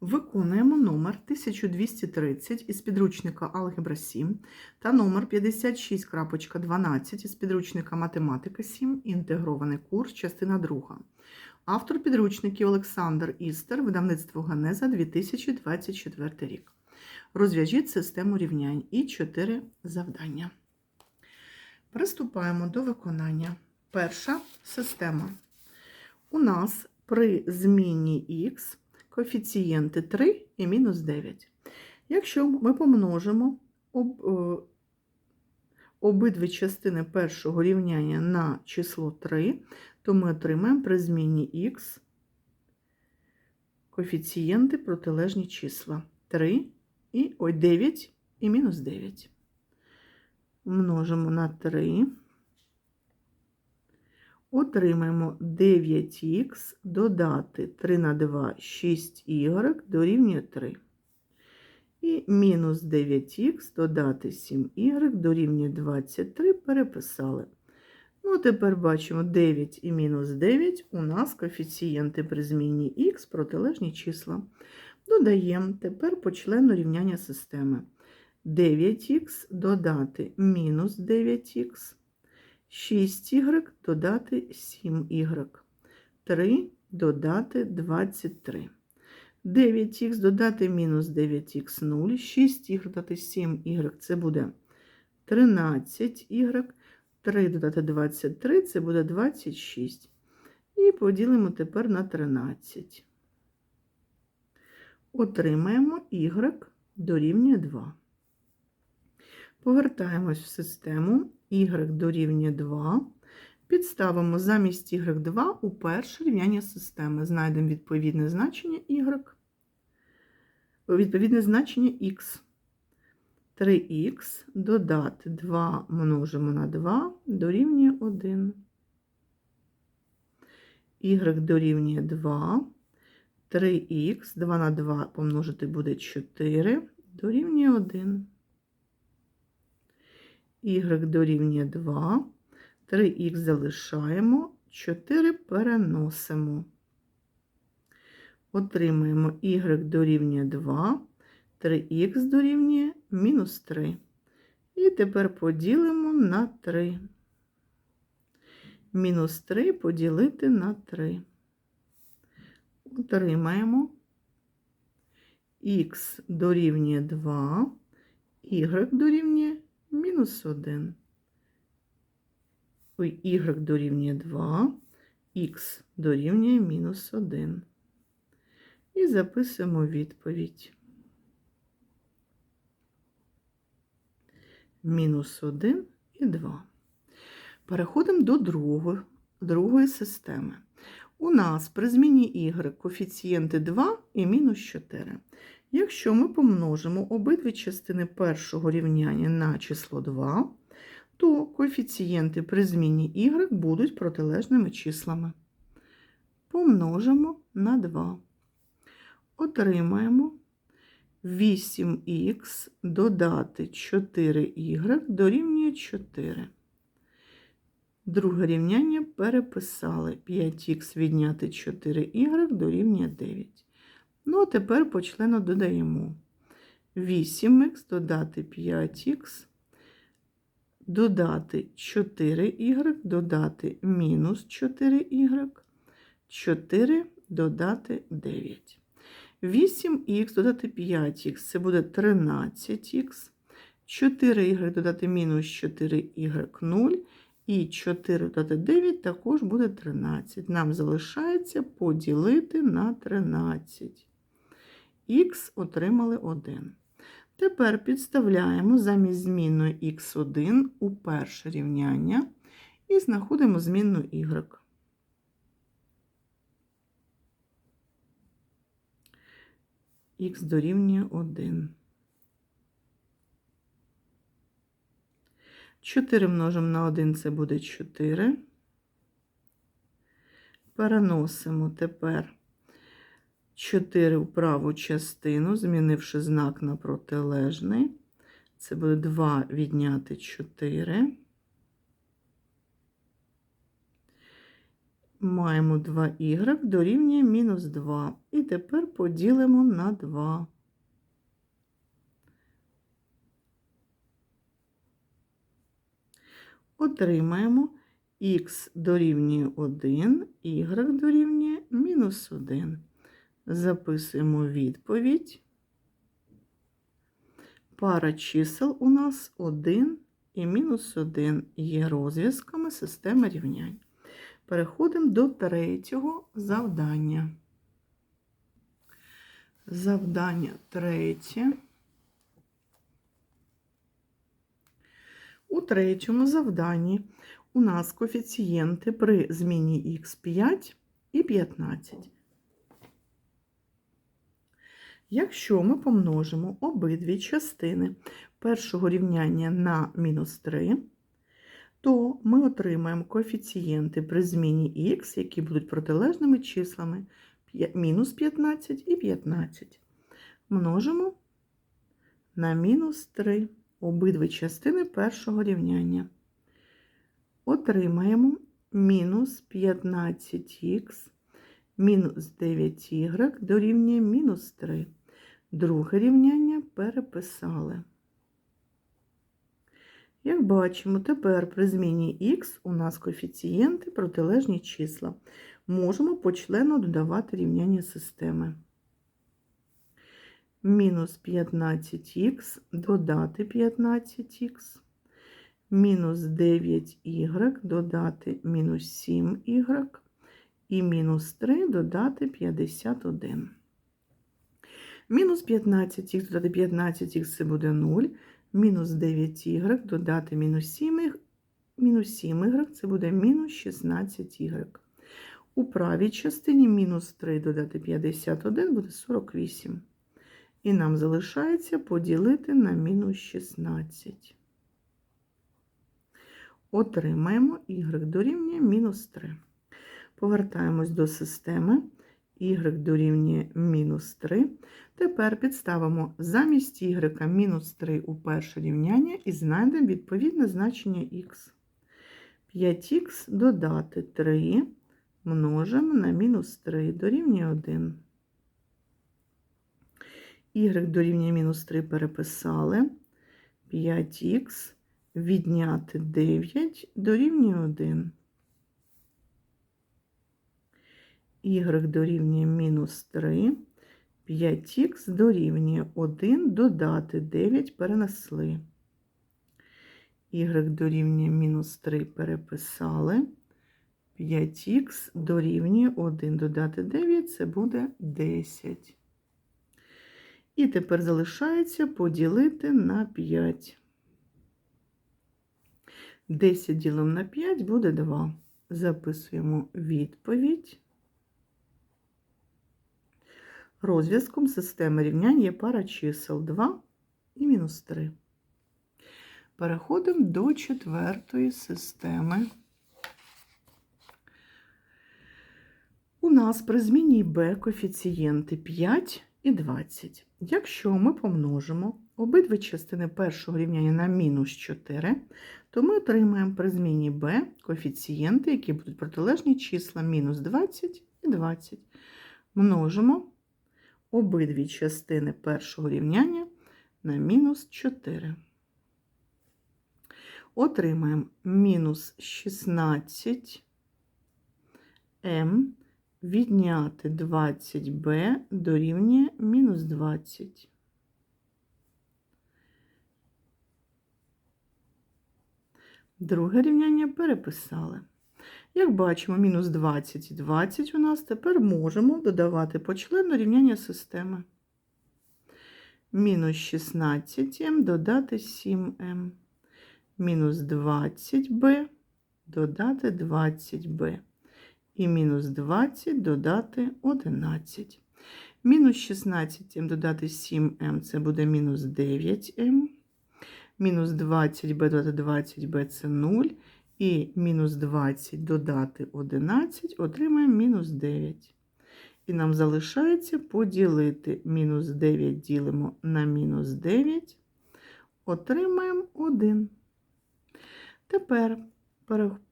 Виконуємо номер 1230 із підручника Алгебра 7 та номер 56.12 із підручника Математика 7. Інтегрований курс, частина 2. Автор підручників Олександр Істер, видавництво Ганеза 2024 рік. Розв'яжіть систему рівнянь і 4 завдання. Приступаємо до виконання. Перша система. У нас при зміні х коефіцієнти 3 і мінус 9. Якщо ми помножимо е, обидві частини першого рівняння на число 3, то ми отримаємо при зміні х коефіцієнти протилежні числа 3 і ой, 9 і мінус 9. Множимо на 3. Отримаємо 9х додати 3 на 2 6y дорівнює 3. І мінус 9х додати 7y дорівнює 23 переписали. Ну, тепер бачимо 9 і мінус 9 у нас коефіцієнти при зміні х протилежні числа. Додаємо тепер по члену рівняння системи. 9х додати мінус 9х. 6y додати 7y. 3 додати 23. 9х додати мінус 9х 0. 6y додати 7y це буде 13y. 3 додати 23 це буде 26. І поділимо тепер на 13. Отримаємо y дорівнює 2. Повертаємось в систему y дорівнює 2. Підставимо замість y2 у перше рівняння системи. Знайдемо відповідне значення y, відповідне значення x. 3х додати 2 множимо на 2 дорівнює 1. y дорівнює 2. 3х, 2 на 2 помножити буде 4, дорівнює 1 y дорівнює 2, 3х залишаємо, 4 переносимо. Отримаємо y дорівнює 2, 3х дорівнює мінус 3. І тепер поділимо на 3. Мінус 3 поділити на 3. Отримаємо х дорівнює 2, y дорівнює мінус 1. Ой, y дорівнює 2, х дорівнює мінус 1. І записуємо відповідь. Мінус 1 і 2. Переходимо до другої, другої системи. У нас при зміні y коефіцієнти 2 і мінус 4. Якщо ми помножимо обидві частини першого рівняння на число 2, то коефіцієнти при зміні y будуть протилежними числами. Помножимо на 2. Отримаємо 8х додати 4y дорівнює 4. Друге рівняння переписали 5х відняти 4y дорівнює 9. Ну, а тепер по члену додаємо 8х додати 5х, додати 4y, додати мінус 4y, 4 додати 9. 8х додати 5х це буде 13х, 4y додати мінус 4y 0. І 4 додати 9 також буде 13. Нам залишається поділити на 13. Х отримали 1. Тепер підставляємо замість змінної х1 у перше рівняння і знаходимо змінну y. Х дорівнює 1. 4 множимо на 1 це буде 4. Переносимо тепер 4 в праву частину, змінивши знак на протилежний. Це буде 2 відняти 4. маємо 2y дорівнює мінус 2. І тепер поділимо на 2. Отримаємо х дорівнює 1, y дорівнює мінус 1. Записуємо відповідь. Пара чисел у нас 1 і мінус 1 є розв'язками системи рівнянь. Переходимо до третього завдання. Завдання третє. У третьому завданні у нас коефіцієнти при зміні х5 і 15. Якщо ми помножимо обидві частини першого рівняння на мінус 3, то ми отримаємо коефіцієнти при зміні х, які будуть протилежними числами мінус 15 і 15. Множимо на мінус 3 обидві частини першого рівняння. Отримаємо мінус 15х мінус 9y дорівнює мінус 3. Друге рівняння переписали. Як бачимо, тепер при зміні х у нас коефіцієнти протилежні числа. Можемо почленно додавати рівняння системи. Мінус 15х додати 15х, мінус 9y додати мінус 7y і мінус 3 додати 51. Мінус 15х додати 15х це буде 0. Мінус 9y додати мінус 7y, мінус 7y це буде мінус 16y. У правій частині мінус 3 додати 51 буде 48. І нам залишається поділити на мінус 16. Отримаємо y дорівнює мінус 3. Повертаємось до системи. Y дорівнює мінус 3. Тепер підставимо замість y мінус 3 у перше рівняння і знайдемо відповідне значення х. 5х додати 3 множимо на мінус 3 дорівнює 1. y дорівнює мінус 3 переписали. 5х відняти 9 дорівнює 1. Y дорівнює мінус 3. 5х дорівнює 1 додати 9 перенесли. y дорівнює мінус 3 переписали. 5х дорівнює 1 додати 9 це буде 10. І тепер залишається поділити на 5. 10 ділимо на 5 буде 2. Записуємо відповідь. Розв'язком системи рівнянь є пара чисел 2 і мінус 3. Переходимо до четвертої системи. У нас при зміні b коефіцієнти 5 і 20. Якщо ми помножимо обидві частини першого рівняння на мінус 4, то ми отримаємо при зміні b коефіцієнти, які будуть протилежні числа мінус 20 і 20. Множимо обидві частини першого рівняння на мінус 4. Отримаємо мінус 16 м відняти 20b дорівнює мінус 20. Друге рівняння переписали. Як бачимо, мінус 20 і 20 у нас тепер можемо додавати почленно рівняння системи. Мінус 16m додати 7m. Мінус 20b додати 20b. І мінус 20 додати 11. Мінус 16m додати 7m це буде мінус 9m. Мінус 20b додати 20b це 0. І мінус 20 додати 11 отримаємо мінус 9. І нам залишається поділити мінус 9 ділимо на мінус 9, отримаємо 1. Тепер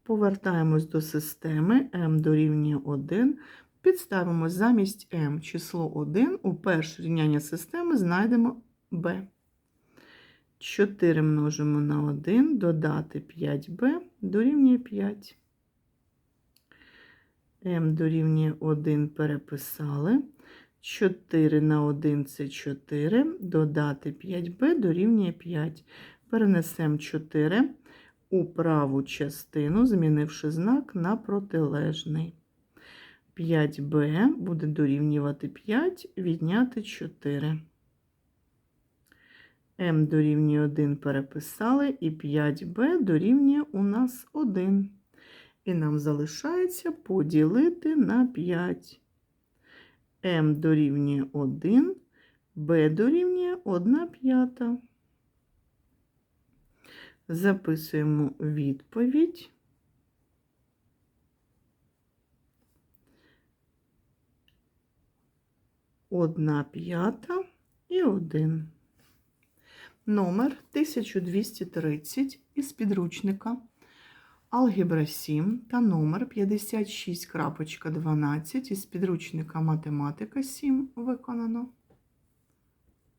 Повертаємось до системи m дорівнює 1. Підставимо замість m число 1. У перше рівняння системи знайдемо b. 4 множимо на 1, додати 5b дорівнює 5. m дорівнює 1 переписали. 4 на 1 це 4, додати 5b дорівнює 5. Перенесемо 4 у праву частину, змінивши знак на протилежний. 5b буде дорівнювати 5, відняти 4. M дорівнює 1 переписали, і 5b дорівнює у нас 1. І нам залишається поділити на 5. m дорівнює 1, b дорівнює 1 п'ята. Записуємо відповідь. Одна п'ята і один. Номер 1230 із підручника Алгебра 7 та номер 56.12 із підручника Математика 7 виконано.